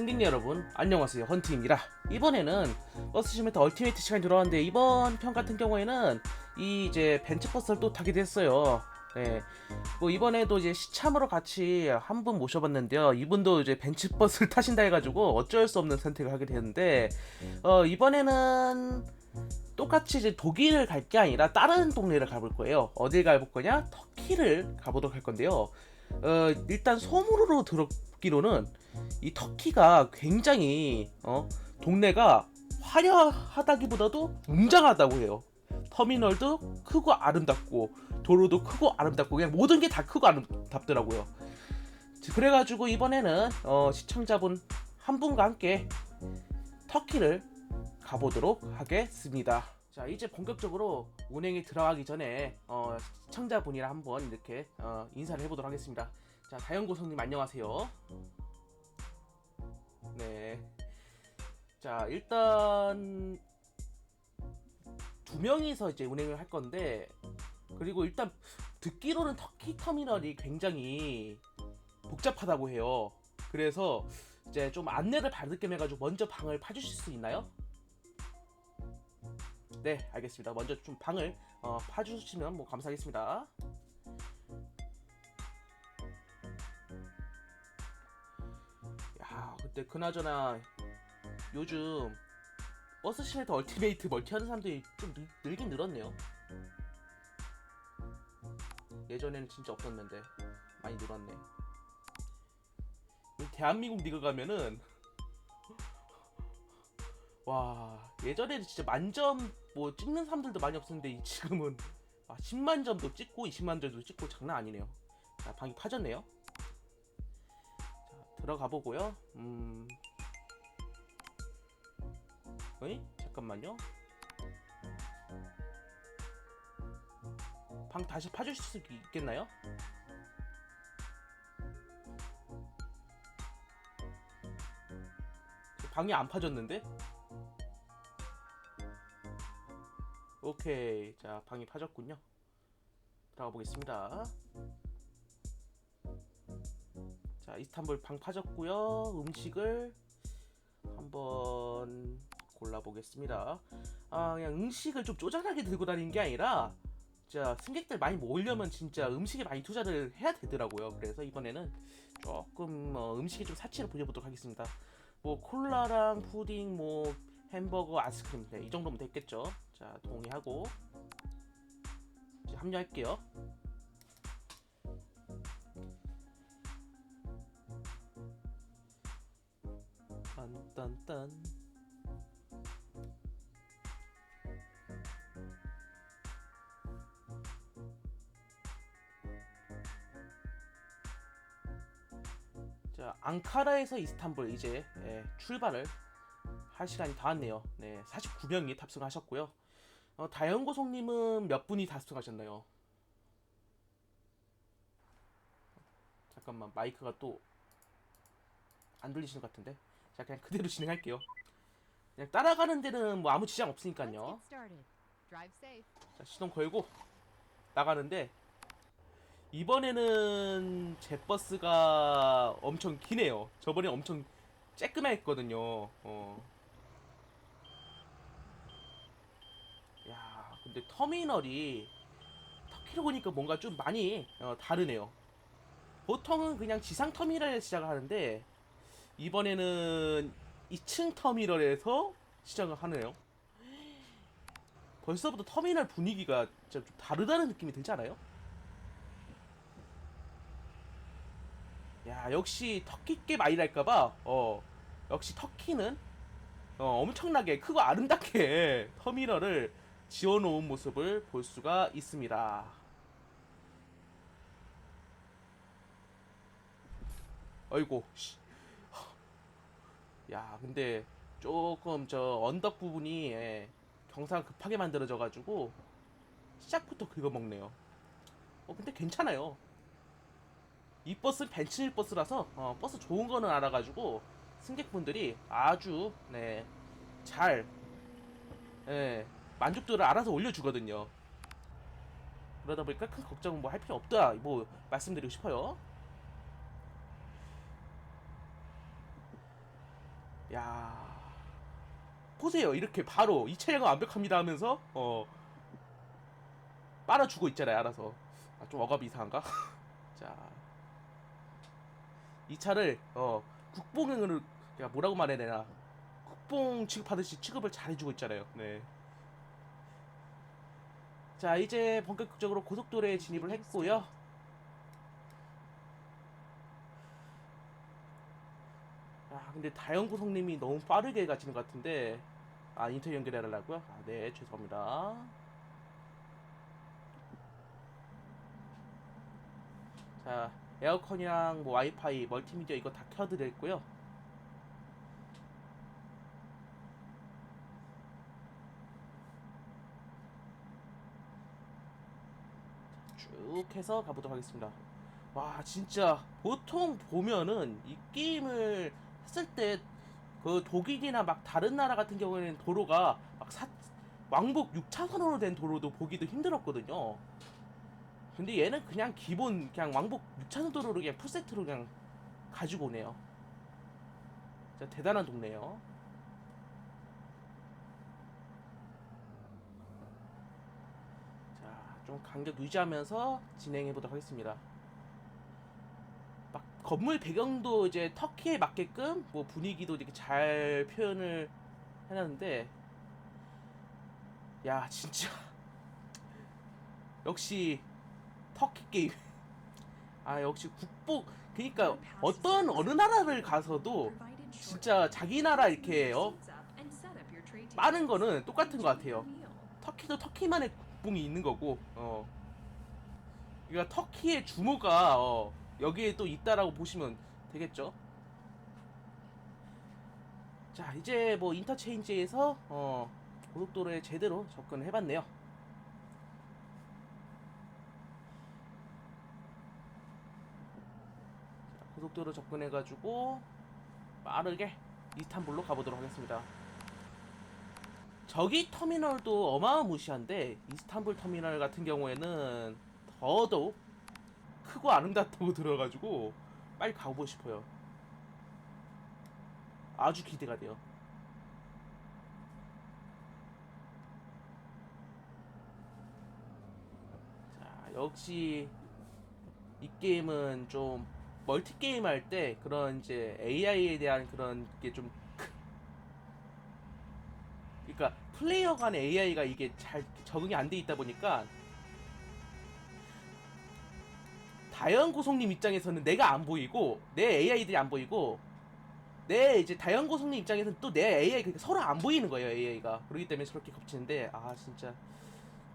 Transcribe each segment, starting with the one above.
승객 여러분 안녕하세요. 헌트입니다. 이번에는 버스 시메터 얼티메이트 시간이 들어왔는데 이번 편 같은 경우에는 이 이제 벤츠버스를 또 타게 됐어요. 네. 뭐 이번에도 이제 시참으로 같이 한 분 모셔봤는데요. 이분도 이제 벤츠버스를 타신다 해가지고 어쩔 수 없는 선택을 하게 되는데 어 이번에는 똑같이 이제 독일을 갈 게 아니라 다른 동네를 가볼 거예요. 어딜 가볼 거냐? 터키를 가보도록 할 건데요. 어 일단 소문으로 들었기로는 이 터키가 굉장히 어 동네가 화려하다기보다도 웅장하다고 해요. 터미널도 크고 아름답고 도로도 크고 아름답고 그냥 모든 게 다 크고 아름답더라고요. 그래가지고 이번에는 어, 시청자분 한 분과 함께 터키를 가보도록 하겠습니다. 자 이제 본격적으로 운행에 들어가기 전에 어, 시청자분이랑 한번 이렇게 어, 인사를 해보도록 하겠습니다. 자 다영고성님 안녕하세요. 네. 자, 일단 두 명이서 이제 운행을 할 건데 그리고 일단 듣기로는 터키 터미널이 굉장히 복잡하다고 해요. 그래서 이제 좀 안내를 받을 겸 해가지고 먼저 방을 파주실 수 있나요? 네, 알겠습니다. 먼저 좀 방을 어, 파주시면 뭐 감사하겠습니다. 그때 그나저나 요즘 버스 시내도 얼티메이트 멀티 하는 사람들이 좀 늘, 늘긴 늘었네요. 예전에는 진짜 없었는데 많이 늘었네. 이 대한민국 리그 가면은 와 예전에는 진짜 만점 뭐 찍는 사람들도 많이 없었는데 지금은 아, 10만 점도 찍고 20만 점도 찍고 장난 아니네요. 자, 방이 파졌네요. 자, 들어가 보고요. 음. 어이? 잠깐만요. 방 다시 파주실 수 있겠나요? 방이 안 파졌는데? 오케이. 자, 방이 파졌군요. 들어가 보겠습니다. 자, 이스탄불 방 파졌고요. 음식을 한번 골라보겠습니다. 아, 그냥 음식을 좀 쪼잔하게 들고 다니는 게 아니라 진짜 승객들 많이 모으려면 진짜 음식에 많이 투자를 해야 되더라고요. 그래서 이번에는 조금 어, 음식에 좀 사치를 부려보도록 하겠습니다. 뭐 콜라랑 푸딩, 뭐 햄버거, 아이스크림 네, 이 정도면 됐겠죠. 자 동의하고 이제 합류할게요. 딴딴딴 자 앙카라에서 이스탄불 이제 예, 출발을 할 시간이 다 왔네요. 네, 49명이 탑승하셨고요. 어, 다영고송님은 몇 분이 탑승하셨나요? 잠깐만 마이크가 또 안 들리시는 것 같은데. 자 그냥 그대로 진행할게요. 그냥 따라가는 데는 뭐 아무 지장 없으니까요. 자, 시동 걸고 나가는데 이번에는 제 버스가 엄청 기네요. 저번에 엄청 쬐끄매했거든요. 어. 야, 근데 터미널이 터키로 보니까 뭔가 좀 많이 어, 다르네요. 보통은 그냥 지상 터미널에서 시작을 하는데 이번에는 2층 터미널에서 시작을 하네요. 벌써부터 터미널 분위기가 좀 다르다는 느낌이 들지 않아요? 야 역시 터키께 많이랄까봐 어 역시 터키는 어, 엄청나게 크고 아름답게 터미널을 지어놓은 모습을 볼 수가 있습니다. 아이고 씨. 야 근데 조금 저 언덕 부분이 예, 경사가 급하게 만들어져 가지고 시작부터 긁어 먹네요. 어 근데 괜찮아요. 이 버스는 벤츠일 버스라서 어, 버스 좋은 거는 알아가지고 승객분들이 아주 네 잘 예, 만족도를 알아서 올려주거든요. 그러다 보니까 큰 걱정은 뭐할 필요 없다 뭐 말씀드리고 싶어요. 야. 보세요. 이렇게 바로 이 차량은 완벽합니다 하면서 어. 빨아주고 있잖아요 알아서. 아, 좀 억압이 이상한가? 자. 이 차를 어 국뽕으로 야 뭐라고 말해야 되나? 국뽕 취급하듯이 취급을 잘 해주고 있잖아요. 네. 자 이제 본격적으로 고속도로에 진입을 했고요 아 근데 다영구성님이 너무 빠르게 가시는 것 같은데 아 인터넷 연결해 달라고요? 아 네 죄송합니다. 자 에어컨이랑 뭐 와이파이 멀티미디어 이거 다 켜드렸고요. 쭉 해서 가보도록 하겠습니다. 와 진짜 보통 보면은 이 게임을 했을 때 그 독일이나 막 다른 나라 같은 경우에는 도로가 막 사, 왕복 6차선으로 된 도로도 보기도 힘들었거든요. 근데 얘는 그냥 기본 그냥 왕복 6차선 도로를 그냥 풀세트로 그냥 가지고 오네요. 진짜 대단한 동네예요. 자, 좀 간격 유지하면서 진행해 보도록 하겠습니다. 막 건물 배경도 이제 터키에 맞게끔 뭐 분위기도 이렇게 잘 표현을 해놨는데, 야 진짜 역시 터키 게임. 아 역시 국보 그러니까 어떤 어느 나라를 가서도 진짜 자기 나라 이렇게 어 많은 거는 똑같은 것 같아요. 터키도 터키만의 국뽕이 있는 거고 어 그러니까 터키의 주모가 어, 여기에 또 있다라고 보시면 되겠죠? 자 이제 뭐 인터체인지에서 어 고속도로에 제대로 접근을 해봤네요. 자, 고속도로 접근해가지고 빠르게 이스탄불로 가보도록 하겠습니다. 저기 터미널도 어마무시한데 이스탄불 터미널 같은 경우에는 더더욱 크고 아름답다고 들어가지고 빨리 가보고 싶어요. 아주 기대가 돼요. 자, 역시 이 게임은 좀 멀티 게임 할 때 그런 이제 AI에 대한 그런 게 좀 그러니까 플레이어 간의 AI가 이게 잘 적응이 안 돼 있다 보니까 다현 고성님 입장에서는 내가 안 보이고 내 AI들이 안 보이고 내 이제 다현 고성님 입장에서는 또 내 AI 그러니까 서로 안 보이는 거예요 AI가 그렇기 때문에 저렇게 겹치는데 아 진짜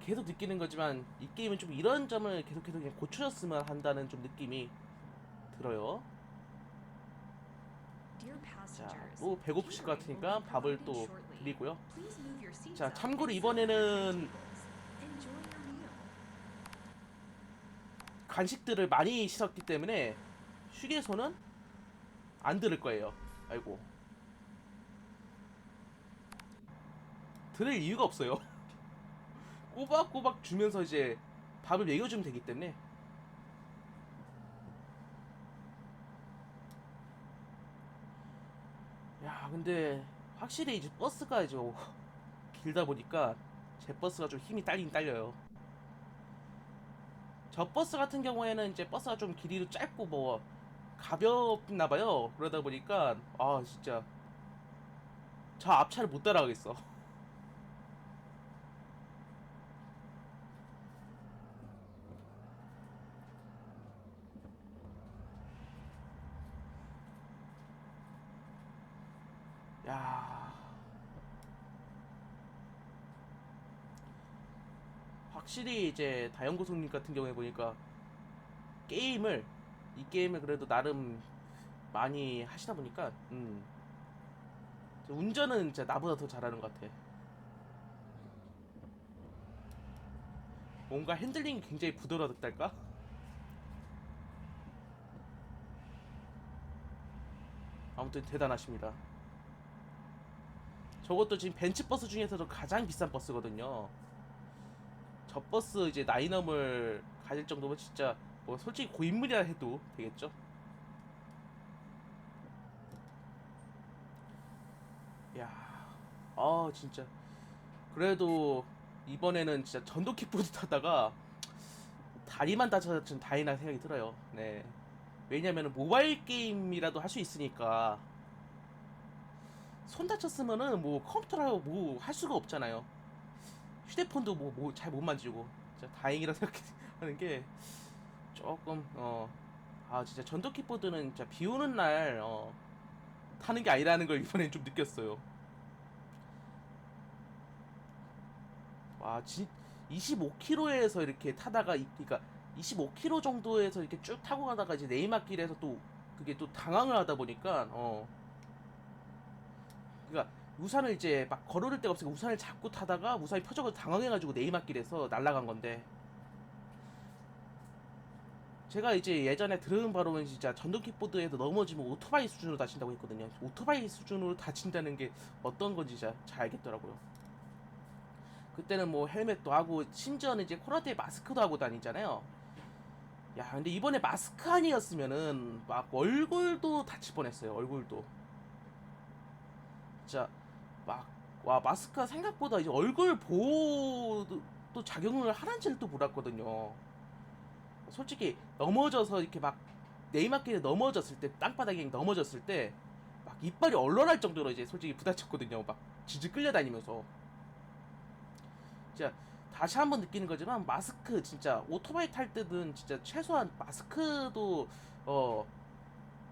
계속 느끼는 거지만 이 게임은 좀 이런 점을 계속해서 그냥 고쳐줬으면 한다는 좀 느낌이 들어요. 자, 또 배고프실 것 같으니까 밥을 또 드리고요. 자, 참고로 이번에는 간식들을 많이 씻었기 때문에 휴게소는 안 들을 거예요. 아이고. 들을 이유가 없어요. 꼬박꼬박 주면서 이제 밥을 먹여주면 되기 때문에. 야, 근데 확실히 이제 버스가 이제 길다 보니까 제 버스가 좀 힘이 딸린 딸려요. 저 버스 같은 경우에는 이제 버스가 좀 길이도 짧고 뭐 가볍나 봐요. 그러다 보니까 아 진짜 저 앞차를 못 따라가겠어. 야. 확실히 이제 다영고성님 같은 경우에 보니까 게임을 이 게임을 그래도 나름 많이 하시다 보니까 음저 운전은 진짜 나보다 더 잘하는 것 같아. 뭔가 핸들링이 굉장히 부드럽달까? 아무튼 대단하십니다. 저것도 지금 벤츠버스 중에서도 가장 비싼 버스거든요. 저 버스 이제 나인엄을 가질 정도면 진짜 뭐 솔직히 고인물이라 해도 되겠죠. 아 진짜 그래도 이번에는 진짜 전동 킥보드 타다가 다리만 다쳐진 다행이라 생각이 들어요. 네. 왜냐면은 모바일 게임이라도 할 수 있으니까 손 다쳤으면은 뭐 컴퓨터라고 뭐 할 수가 없잖아요. 휴대폰도 뭐뭐잘 못 만지고 진짜 다행이라 생각하는 게 조금 어 아 진짜 전동 킥보드는 진짜 비 오는 날 어, 타는 게 아니라는 걸 이번엔 좀 느꼈어요. 와, 진 25km에서 이렇게 타다가 이- 그러니까 25km 정도에서 이렇게 쭉 타고 가다가 이제 내리막길에서 또 그게 또 당황을 하다 보니까 어 그러니까 우산을 이제 막 걸어올 데가 없으니까 우산을 잡고 타다가 우산이 펴져서 당황해가지고 내리막길에서 날아간 건데 제가 이제 예전에 들은 바로는 진짜 전동 킥보드에서 넘어지면 오토바이 수준으로 다친다고 했거든요. 오토바이 수준으로 다친다는 게 어떤 건지 진짜 잘 알겠더라고요. 그때는 뭐 헬멧도 하고 심지어는 이제 때 마스크도 하고 다니잖아요. 야, 근데 이번에 마스크 아니었으면은 막 얼굴도 다칠 뻔했어요. 얼굴도. 진짜 막 와 마스크가 생각보다 이제 얼굴 보호도 또 작용을 하는지를 또 몰랐거든요. 솔직히 넘어져서 이렇게 막 내리막길에 넘어졌을 때 땅바닥에 넘어졌을 때 막 이빨이 얼얼할 정도로 이제 솔직히 부딪혔거든요. 막 질질 끌려다니면서. 진짜 다시 한번 느끼는 거지만 마스크 진짜 오토바이 탈 때는 진짜 최소한 마스크도 어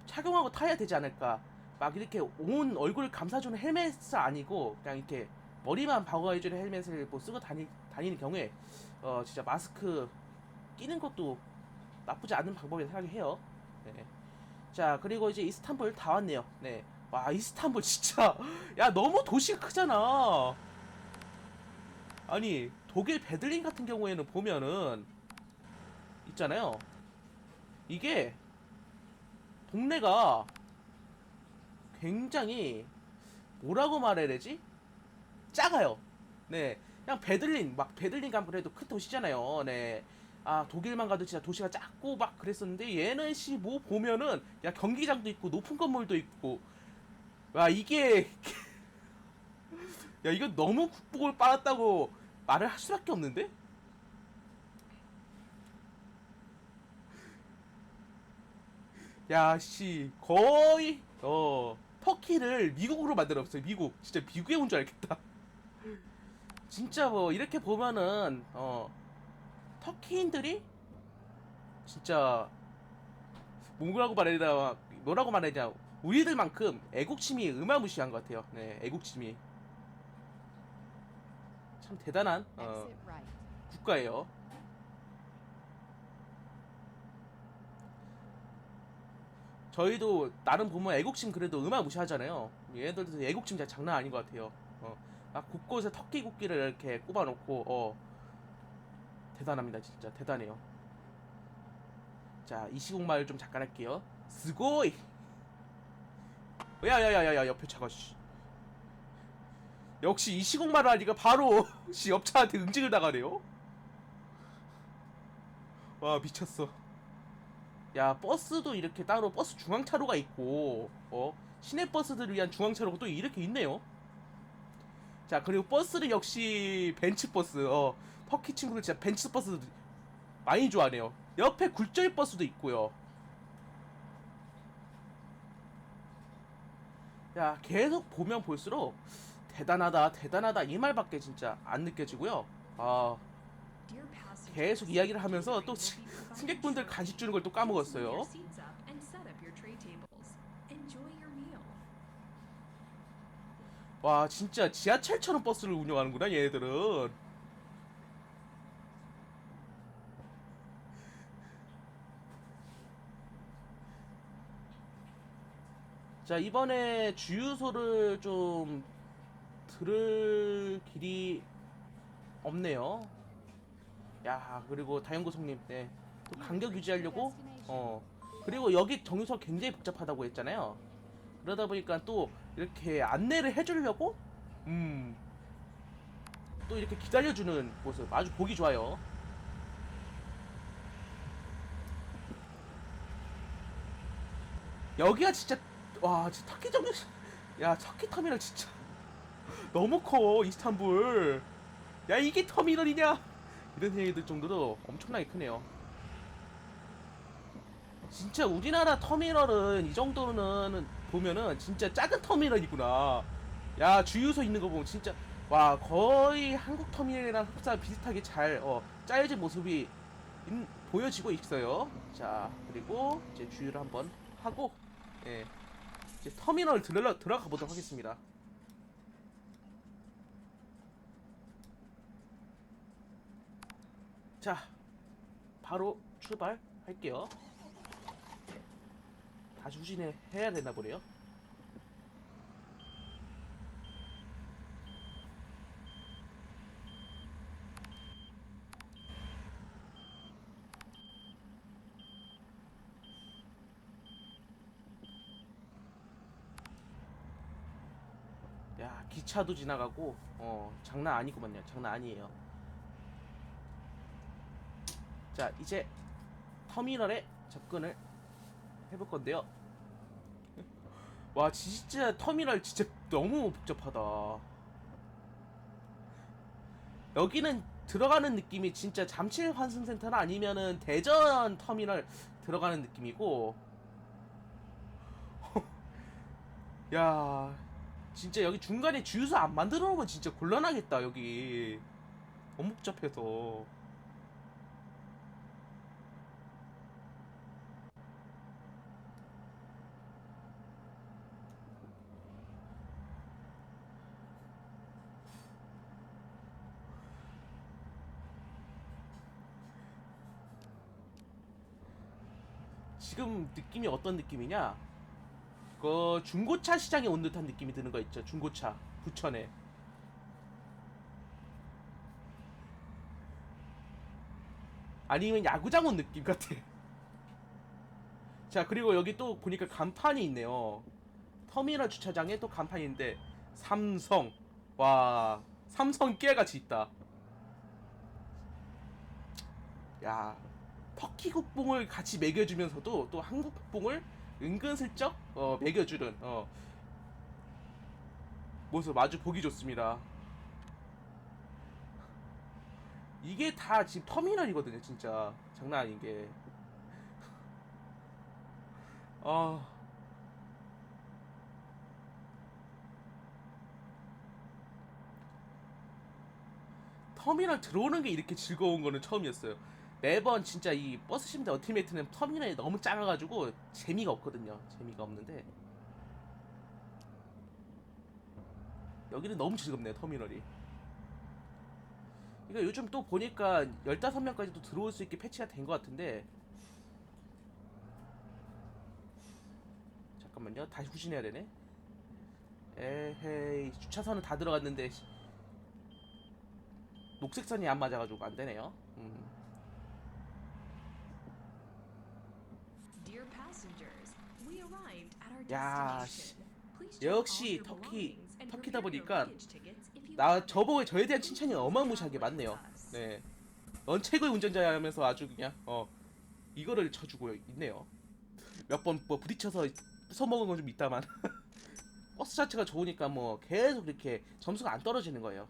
착용하고 타야 되지 않을까 막 이렇게 온 얼굴을 감싸주는 헬멧은 아니고 그냥 이렇게 머리만 방어해주는 헬멧을 뭐 쓰고 다니, 다니는 경우에 어 진짜 마스크 끼는 것도 나쁘지 않은 방법이라 생각해요. 네. 자 그리고 이제 이스탄불 다 왔네요. 네 와 이스탄불 진짜. 야 너무 도시가 크잖아. 아니 독일 베들린 같은 경우에는 보면은 있잖아요. 이게 동네가 굉장히 뭐라고 말해야 되지? 작아요. 네, 그냥 베들린 막 베들린 가면 그래도 큰 도시잖아요. 네. 아 독일만 가도 진짜 도시가 작고 막 그랬었는데 얘는 씨 뭐 보면은 야 경기장도 있고 높은 건물도 있고 와 이게 야 이거 너무 국복을 빨았다고 말을 할 수밖에 없는데? 야, 씨, 거의, 어, 터키를 미국으로 만들었어요, 미국. 진짜 미국에 온 줄 알겠다. 진짜 뭐, 이렇게 보면은, 어, 터키인들이, 진짜, 뭐라고 말해야 뭐라고 말해야 우리들만큼 애국심이 어마무시한 것 같아요. 네, 애국심이. 참 대단한, 어. 국가예요. 저희도 나름 보면 애국심 그래도 음악 무시하잖아요. 얘네들도 애국심 진짜 장난 아닌 것 같아요. 어, 막 곳곳에 터키 국기를 이렇게 꼽아놓고 어 대단합니다 진짜 대단해요. 자 이 시국마을 좀 잠깐 할게요. 스고이. 야야야야야 옆에 차가 씨. 역시 이 시국마을 하니까 바로 씨 옆차한테 응징을 당하네요. 와 미쳤어. 야 버스도 이렇게 따로 버스 중앙차로가 있고 어 시내 버스들을 위한 중앙차로가 또 이렇게 있네요. 자 그리고 버스는 역시 벤츠 버스. 어 터키 친구들 진짜 벤츠 버스 많이 좋아하네요. 옆에 굴절 버스도 있고요. 야 계속 보면 볼수록 대단하다 대단하다 이 말밖에 진짜 안 느껴지고요. 아 계속 이야기를 하면서 또 승객분들 간식 주는 걸 또 까먹었어요. 와 진짜 지하철처럼 버스를 운영하는구나 얘네들은. 자 이번에 주유소를 좀 들을 길이 없네요 야 그리고 다영구성님 네. 또 간격 유지하려고? 어. 그리고 여기 정유소 굉장히 복잡하다고 했잖아요. 그러다 보니까 또 이렇게 안내를 해주려고? 음. 또 이렇게 기다려주는 모습. 아주 보기 좋아요. 여기가 진짜 와 진짜 터키 정류 야 터키 터미널 진짜. 너무 커 이스탄불. 야 이게 터미널이냐 이런 생각이 들 정도로 엄청나게 크네요. 진짜 우리나라 터미널은 이 정도는 보면은 진짜 작은 터미널이구나. 야 주유소 있는 거 보면 진짜 와 거의 한국 터미널이랑 흡사 비슷하게 잘 어, 짜여진 모습이 인- 보여지고 있어요. 자 그리고 이제 주유를 한번 하고 예 이제 터미널 들어, 들어가 보도록 하겠습니다 자, 바로 출발할게요. 다시 후진해 해야 되나 보네요. 야, 기차도 지나가고, 어, 장난 아니구만요. 장난 아니에요. 자 이제 터미널에 접근을 해볼 건데요. 와 진짜 터미널 진짜 너무 복잡하다. 여기는 들어가는 느낌이 진짜 잠실 환승센터나 아니면은 대전 터미널 들어가는 느낌이고. 야 진짜 여기 중간에 주유소 안 만들어 놓으면 진짜 곤란하겠다 여기. 너무 복잡해서 지금 느낌이 어떤 느낌이냐? 그 중고차 시장에 온 듯한 느낌이 드는 거 있죠. 중고차 부천에. 아니면 야구장 온 느낌 같아. 자 그리고 여기 또 보니까 간판이 있네요. 터미널 주차장에 또 간판인데 삼성 와 삼성 깨같이 있다. 야 터키 국뽕을 같이 먹여주면서도 또 한국 국뽕을 은근슬쩍 어, 먹여주는 어, 모습 아주 보기 좋습니다. 이게 다 지금 터미널이거든요, 진짜 장난 아닌 게. 아. 터미널 들어오는 게 이렇게 즐거운 거는 처음이었어요. 매번 진짜 이 버스 심대 어티메이트는 터미널이 너무 작아가지고 재미가 없거든요. 재미가 없는데 여기는 너무 즐겁네요. 터미널이. 이거 요즘 또 보니까 15명까지도 들어올 수 있게 패치가 된 것 같은데 잠깐만요. 다시 후진해야 되네. 에헤이 주차선은 다 들어갔는데 씨. 녹색선이 안 맞아가지고 안 되네요. 음. 야, check 역시 터키 터키다 보니까 나 저보고 저에 대한 칭찬이 어마무시하게 많네요. 네, 넌 최고의 운전자야 하면서 아주 그냥 어 이거를 쳐주고 있네요. 몇 번 뭐 부딪혀서 써먹은 건 좀 있다만 버스 자체가 좋으니까 뭐 계속 이렇게 점수가 안 떨어지는 거예요.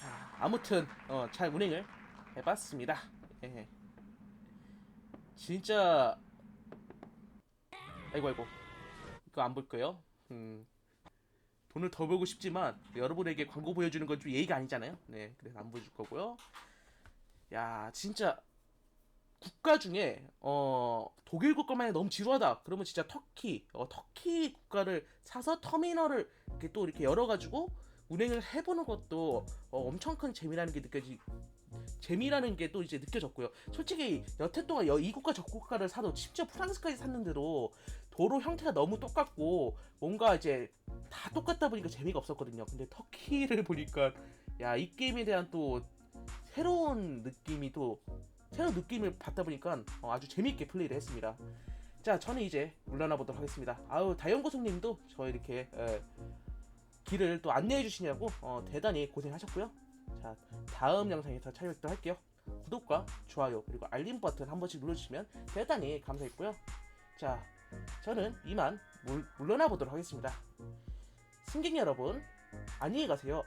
자, 아무튼 어, 잘 운행을 해봤습니다. 예. 진짜 아이고 아이고 이거 안볼 거예요. 음. 돈을 더 벌고 싶지만 여러분에게 광고 보여주는 건 좀 예의가 아니잖아요. 네, 그래서 안 보여줄 거고요. 야, 진짜 국가 중에 어 독일 국가만 해 너무 지루하다. 그러면 진짜 터키, 어, 터키 국가를 사서 터미널을 이렇게 또 이렇게 열어가지고 운행을 해보는 것도 어, 엄청 큰 재미라는 게 느껴지. 재미라는 게 또 이제 느껴졌고요. 솔직히 여태 동안 여- 이 국가 저 국가를 사도 심지어 프랑스까지 샀는데도 도로 형태가 너무 똑같고 뭔가 이제 다 똑같다 보니까 재미가 없었거든요. 근데 터키를 보니까 야 이 게임에 대한 또 새로운 느낌이 또 새로운 느낌을 받다 보니까 어, 아주 재미있게 플레이를 했습니다. 자 저는 이제 물러나 보도록 하겠습니다. 아우 다영고성님도 저 이렇게 에, 길을 또 안내해 주시냐고 어, 대단히 고생하셨고요. 자 다음 영상에서 찾아뵙도록 할게요. 구독과 좋아요 그리고 알림 버튼 한 번씩 눌러주시면 대단히 감사했고요. 자 저는 이만 물, 물러나 보도록 하겠습니다. 승객 여러분, 안녕히 가세요.